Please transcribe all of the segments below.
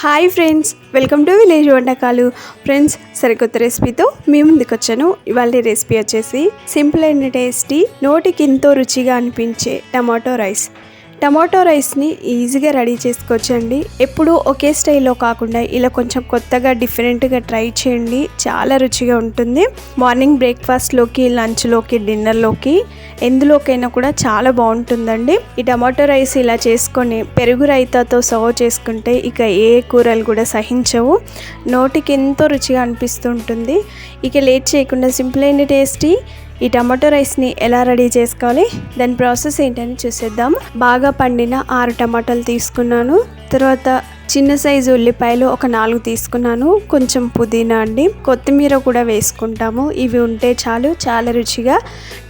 Hi friends welcome to village వంటకాలు. Friends సరికొత్త రెసిపీతో మీ ముందుకు వచ్చాను ఇవాళ రెసిపీ వచ్చేసి సింపుల్ అండ్ టేస్టీ నోటికి ఎంతో రుచిగా అనిపించే టమాటో రైస్. టమాటో రైస్ని ఈజీగా రెడీ చేసుకోవచ్చండి. ఎప్పుడూ ఒకే స్టైల్లో కాకుండా ఇలా కొంచెం కొత్తగా డిఫరెంట్గా ట్రై చేయండి. చాలా రుచిగా ఉంటుంది. మార్నింగ్ బ్రేక్ఫాస్ట్లోకి లంచ్లోకి డిన్నర్లోకి ఎందులోకైనా కూడా చాలా బాగుంటుందండి. ఈ టమాటో రైస్ ఇలా చేసుకొని పెరుగు రైతాతో సర్వ్ చేసుకుంటే ఇక ఏ కూరలు కూడా సహించవు. నోటికి ఎంతో రుచిగా అనిపిస్తుంటుంది ఇక లేట్ చేయకుండా సింపుల్ అయిన టేస్టీ ఈ టమాటో రైస్ని ఎలా రెడీ చేసుకోవాలి? దాని ప్రాసెస్ ఏంటని చూసేద్దాం బాగా పండిన ఆరు టమాటాలు తీసుకున్నాను. తర్వాత చిన్న సైజు ఉల్లిపాయలు ఒక నాలుగు తీసుకున్నాను. కొంచెం పుదీనా అండి. కొత్తిమీర కూడా వేసుకుంటాము. ఇవి ఉంటే చాలు. చాలా రుచిగా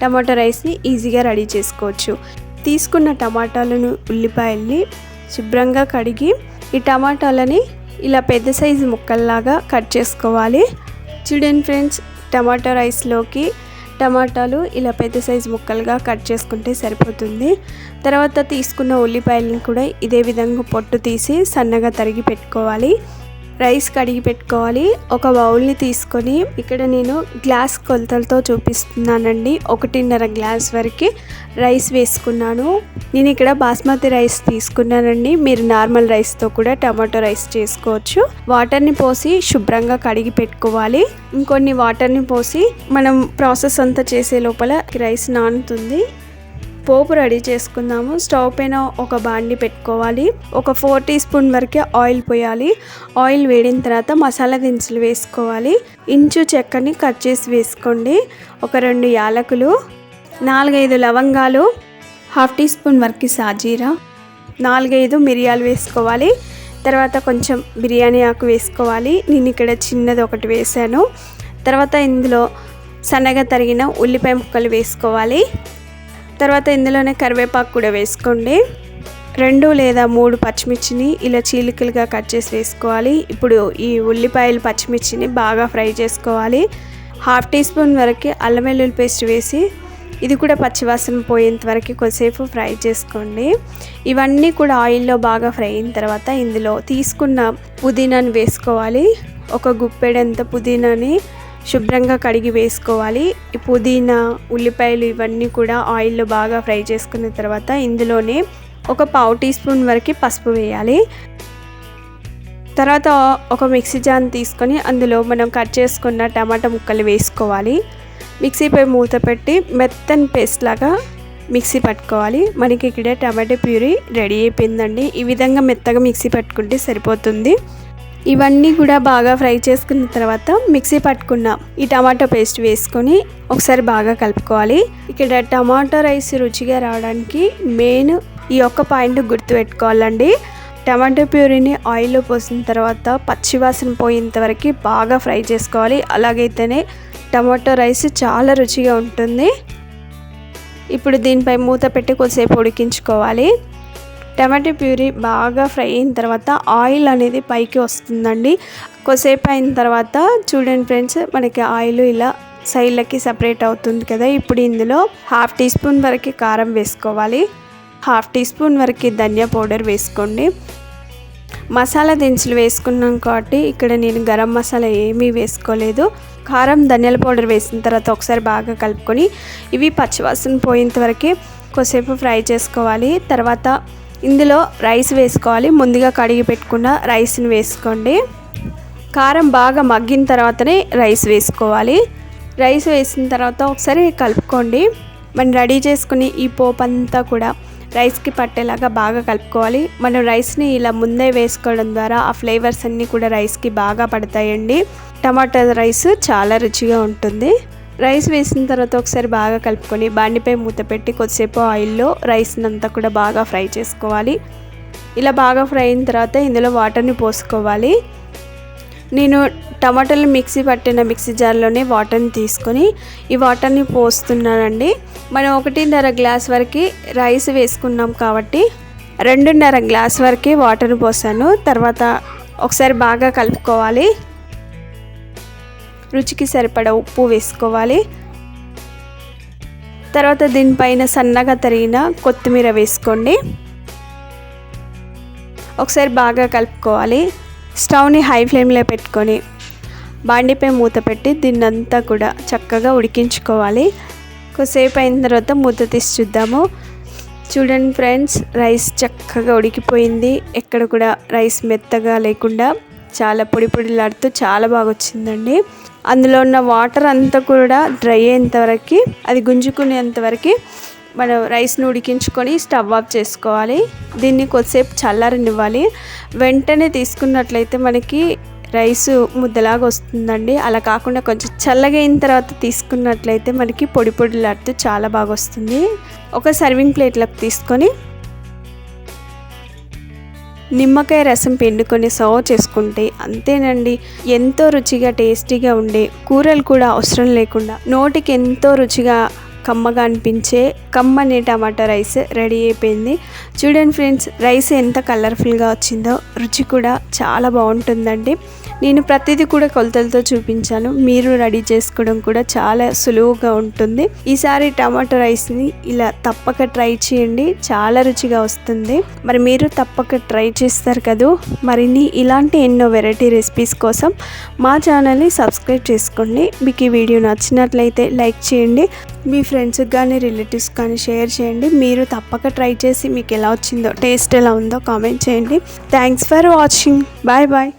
టమాటో రైస్ని ఈజీగా రెడీ చేసుకోవచ్చు. తీసుకున్న టమాటాలను ఉల్లిపాయల్ని శుభ్రంగా కడిగి ఈ టమాటాలని ఇలా పెద్ద సైజు ముక్కల్లాగా కట్ చేసుకోవాలి. చూడండి ఫ్రెండ్స్ టమాటో రైస్లోకి టమాటాలు ఇలా పెద్ద సైజు ముక్కలుగా కట్ చేసుకుంటే సరిపోతుంది. తర్వాత తీసుకున్న ఉల్లిపాయలను కూడా ఇదే విధంగా పొట్టు తీసి సన్నగా తరిగి పెట్టుకోవాలి. రైస్ కడిగి పెట్టుకోవాలి. ఒక బౌల్ని తీసుకొని ఇక్కడ నేను గ్లాస్ కొలతలతో చూపిస్తున్నానండి. ఒకటిన్నర గ్లాస్ వరకు రైస్ వేసుకున్నాను. నేను ఇక్కడ బాస్మతి రైస్ తీసుకున్నానండి. మీరు నార్మల్ రైస్తో కూడా టమాటో రైస్ చేసుకోవచ్చు. వాటర్ని పోసి శుభ్రంగా కడిగి పెట్టుకోవాలి. ఇంకొన్ని వాటర్ని పోసి మనం ప్రాసెస్ అంతా చేసే లోపల రైస్ నానుతుంది. పోపు రెడీ చేసుకుందాము. స్టవ్ పైన ఒక బాండి పెట్టుకోవాలి. ఒక ఫోర్ టీ స్పూన్ వరకే ఆయిల్ పోయాలి. ఆయిల్ వేడిన తర్వాత మసాలా దినుసులు వేసుకోవాలి. ఇంచు చెక్కని కట్ చేసి వేసుకోండి. ఒక రెండు యాలకులు నాలుగైదు లవంగాలు హాఫ్ టీ స్పూన్ వరకు సాజీరా నాలుగైదు మిరియాలు వేసుకోవాలి. తర్వాత కొంచెం బిర్యానీ ఆకు వేసుకోవాలి. నేను ఇక్కడ చిన్నది ఒకటి వేసాను తర్వాత ఇందులో సన్నగా తరిగిన ఉల్లిపాయ ముక్కలు వేసుకోవాలి. తర్వాత ఇందులోనే కరివేపాకు కూడా వేసుకోండి. రెండు లేదా మూడు పచ్చిమిర్చిని ఇలా చీలికలుగా కట్ చేసి వేసుకోవాలి. ఇప్పుడు ఈ ఉల్లిపాయలు పచ్చిమిర్చిని బాగా ఫ్రై చేసుకోవాలి. హాఫ్ టీ స్పూన్ వరకు అల్లం వెల్లుల్లి పేస్ట్ వేసి ఇది కూడా పచ్చివాసన పోయేంత వరకు కొద్దిసేపు ఫ్రై చేసుకోండి. ఇవన్నీ కూడా ఆయిల్లో బాగా ఫ్రై అయిన తర్వాత ఇందులో తీసుకున్న పుదీనాని వేసుకోవాలి. ఒక గుప్పెడంత పుదీనాని శుభ్రంగా కడిగి వేసుకోవాలి. ఈ పుదీనా ఉల్లిపాయలు ఇవన్నీ కూడా ఆయిల్లో బాగా ఫ్రై చేసుకున్న తర్వాత ఇందులోనే ఒక పావు టీ స్పూన్ వరకు పసుపు వేయాలి. తర్వాత ఒక మిక్సీ జాన్ తీసుకొని అందులో మనం కట్ చేసుకున్న టమాటా ముక్కలు వేసుకోవాలి. మిక్సీపై మూత పెట్టి మెత్తని పేస్ట్ లాగా మిక్సీ పట్టుకోవాలి. మనకి ఇక్కడ టమాటో ప్యూరీ రెడీ అయిపోయిందండి. ఈ విధంగా మెత్తగా మిక్సీ పట్టుకుంటే సరిపోతుంది. ఇవన్నీ కూడా బాగా ఫ్రై చేసుకున్న తర్వాత మిక్సీ పట్టుకున్న ఈ టమాటో పేస్ట్ వేసుకొని ఒకసారి బాగా కలుపుకోవాలి. ఇక్కడ టమాటో రైస్ రుచిగా రావడానికి మెయిన్ ఈ ఒక్క పాయింట్ గుర్తు పెట్టుకోవాలండి. టమాటో ప్యూరీని ఆయిల్లో పోసిన తర్వాత పచ్చివాసన పోయేంత వరకు బాగా ఫ్రై చేసుకోవాలి. అలాగైతేనే టమాటో రైస్ చాలా రుచిగా ఉంటుంది. ఇప్పుడు దీనిపై మూత పెట్టి కొద్దిసేపు ఉడికించుకోవాలి. టమాటో ప్యూరీ బాగా ఫ్రై అయిన తర్వాత ఆయిల్ అనేది పైకి వస్తుందండి. కొద్దిసేపు అయిన తర్వాత చూడండి ఫ్రెండ్స్ మనకి ఆయిల్ ఇలా సైడ్లకి సపరేట్ అవుతుంది కదా. ఇప్పుడు ఇందులో హాఫ్ టీ స్పూన్ వరకు కారం వేసుకోవాలి. హాఫ్ టీ స్పూన్ వరకు ధనియా పౌడర్ వేసుకోండి. మసాలా దినుసులు వేసుకున్నాం కాబట్టి ఇక్కడ నేను గరం మసాలా ఏమీ వేసుకోలేదు. కారం ధనియాల పౌడర్ వేసిన తర్వాత ఒకసారి బాగా కలుపుకొని ఇవి పచ్చివాసన పోయేంత కొద్దిసేపు ఫ్రై చేసుకోవాలి. తర్వాత ఇందులో రైస్ వేసుకోవాలి. ముందుగా కడిగి పెట్టుకున్న రైస్ని వేసుకోండి. కారం బాగా మగ్గిన తర్వాతనే రైస్ వేసుకోవాలి. రైస్ వేసిన తర్వాత ఒకసారి కలుపుకోండి. మనం రెడీ చేసుకుని ఈ పోపు అంతా కూడా రైస్కి పట్టేలాగా బాగా కలుపుకోవాలి. మనం రైస్ని ఇలా ముందే వేసుకోవడం ద్వారా ఆ ఫ్లేవర్స్ అన్నీ కూడా రైస్కి బాగా పడతాయండి. టమాటా రైస్ చాలా రుచిగా ఉంటుంది. రైస్ వేసిన తర్వాత ఒకసారి బాగా కలుపుకొని బాండిపై మూత పెట్టి కొద్దిసేపు ఆయిల్లో రైస్ని అంతా కూడా బాగా ఫ్రై చేసుకోవాలి. ఇలా బాగా ఫ్రై అయిన తర్వాత ఇందులో వాటర్ని పోసుకోవాలి. నేను టమాటాలు మిక్సీ పట్టిన మిక్సీ జార్లోనే వాటర్ని తీసుకొని ఈ వాటర్ని పోస్తున్నానండి. మనం ఒకటిన్నర గ్లాస్ వరకు రైస్ వేసుకున్నాం కాబట్టి రెండున్నర గ్లాస్ వరకు వాటర్ని పోసాను. తర్వాత ఒకసారి బాగా కలుపుకోవాలి. రుచికి సరిపడ ఉప్పు వేసుకోవాలి. తర్వాత దీనిపైన సన్నగా తరిగిన కొత్తిమీర వేసుకోండి. ఒకసారి బాగా కలుపుకోవాలి. స్టవ్ని హై ఫ్లేమ్లో పెట్టుకొని బాండిపై మూత పెట్టి దీన్నంతా కూడా చక్కగా ఉడికించుకోవాలి. కొద్దిసేపు అయిన తర్వాత మూత తీసి చూద్దాము. చూడండి ఫ్రెండ్స్ రైస్ చక్కగా ఉడికిపోయింది. ఎక్కడ కూడా రైస్ మెత్తగా లేకుండా చాలా పొడి పొడిలాడుతూ చాలా బాగా వచ్చిందండి. అందులో ఉన్న వాటర్ అంతా కూడా డ్రై అయ్యేంత వరకు అది గుంజుకునేంత వరకు మనం రైస్ను ఉడికించుకొని స్టవ్ ఆఫ్ చేసుకోవాలి. దీన్ని కొద్దిసేపు చల్లారనివ్వాలి. వెంటనే తీసుకున్నట్లయితే మనకి రైస్ ముద్దలాగా వస్తుందండి. అలా కాకుండా కొంచెం చల్లగా అయిన తర్వాత తీసుకున్నట్లయితే మనకి పొడి పొడిలాడుతూ చాలా బాగా వస్తుంది. ఒక సర్వింగ్ ప్లేట్లోకి తీసుకొని నిమ్మకాయ రసం పిండుకొని సర్వ్ చేసుకుంటే అంతేనండి. ఎంతో రుచిగా టేస్టీగా ఉండే కూరలు కూడా అవసరం లేకుండా నోటికి ఎంతో రుచిగా కమ్మగా అనిపించే కమ్మని టమాటా రైస్ రెడీ అయిపోయింది. చూడండి ఫ్రెండ్స్ రైస్ ఎంత కలర్ఫుల్గా వచ్చిందో రుచి కూడా చాలా బాగుంటుందండి. నేను ప్రతిదీ కూడా కొలతలతో చూపించాను. మీరు రెడీ చేసుకోవడం కూడా చాలా సులువుగా ఉంటుంది. ఈసారి టమాటో రైస్ని ఇలా తప్పక ట్రై చేయండి. చాలా రుచిగా వస్తుంది. మరి మీరు తప్పక ట్రై చేస్తారు కదూ? మరిన్ని ఇలాంటి ఎన్నో వెరైటీ రెసిపీస్ కోసం మా ఛానల్ని సబ్స్క్రైబ్ చేసుకోండి. మీకు ఈ వీడియో నచ్చినట్లయితే లైక్ చేయండి. మీ ఫ్రెండ్స్కి కానీ రిలేటివ్స్ కానీ షేర్ చేయండి. మీరు తప్పక ట్రై చేసి మీకు ఎలా వచ్చిందో టేస్ట్ ఎలా ఉందో కామెంట్ చేయండి. Thanks for watching bye bye